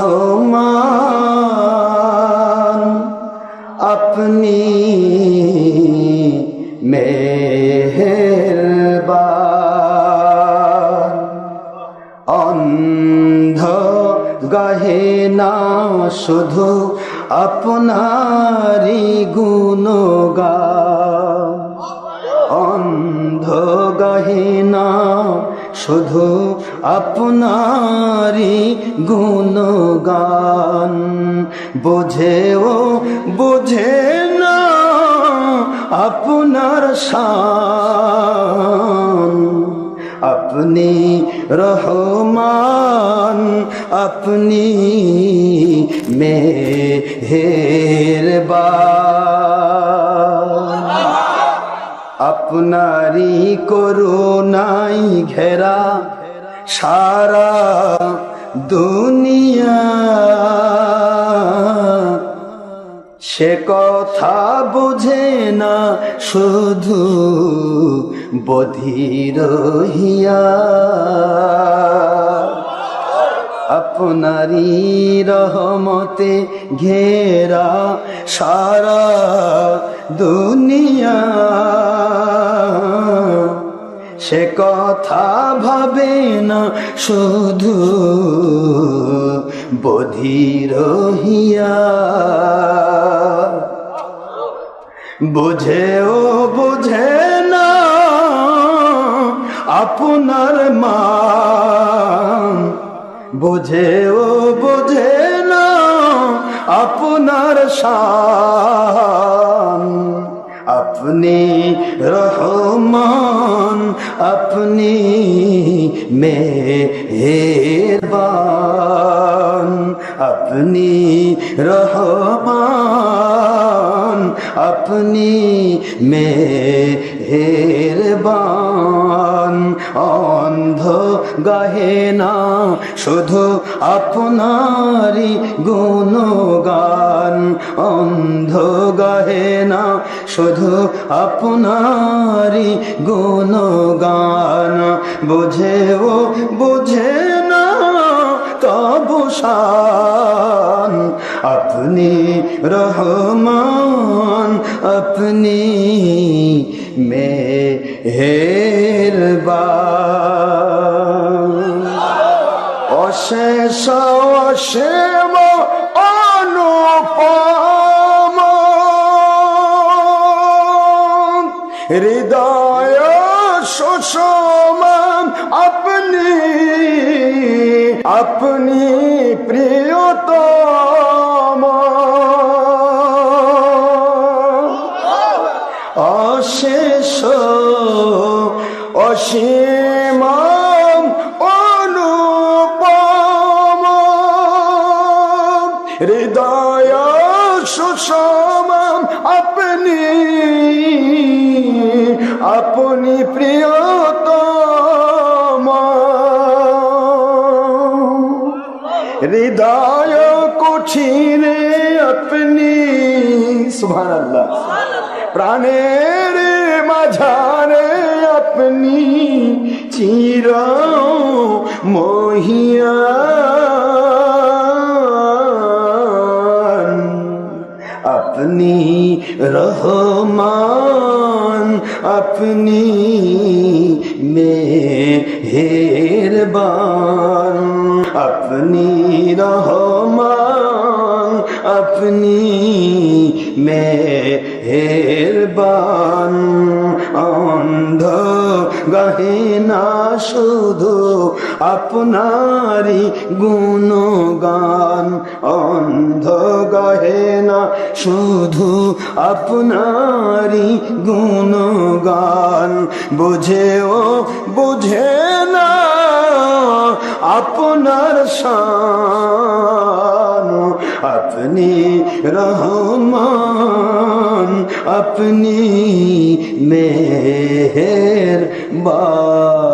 রহমান আপনি মেহেরবান। অন্ধ গাহে না শুধু আপনারি গুণগান। অন্ধ গাহে না শুধু আপনারি গুণগান। বোঝেও বোঝে না আপনার শান। আপনি রহমান আপনি মেহেরবান। আপনারই করুণাই ঘেরা সারা দুনিয়া। সে কথা বুঝে না শুধু বধির হিয়া আপনারই রহমতে ঘেরা সারা দুনিয়া। সে কথা ভাবে না শুধু বধির হিয়া বুঝেও বুঝে না আপনার মা। বুঝেও বোঝে না আপনার শান। আপনি রহমান আপনি মেহেরবান। আপনি রহমান আপনি মেহেরবান অন্ধ গাহে না শুধু আপনারি গুণগান অন্ধ গাহে না শুধু আপনারি গুণগান বুঝেও বুঝে না শান আপনি রহমান আপনি মেহেরবান অশেষ অসীম অনুপম হৃদয় সুষম আপনি আপনি প্রিয়তম। অশেষ অসীম অনুপম। হৃদয় সুষম আপনি আপনি প্রিয়তম হৃদয় কঠিনে আপনি সুভান আল্লাহ প্রাণের মাঝারে আপনি চির মহিয়ান আপনি রহমান আপনি মেহেরবান আপনি রহমান আপনি মেহেরবান অন্ধ গাহে না শুধু আপনারি গুণগান অন্ধ গাহে না শুধু আপনারি গুণগান বুঝেও বুঝে আপনার শান আপনি রহমান আপনি মেহের বা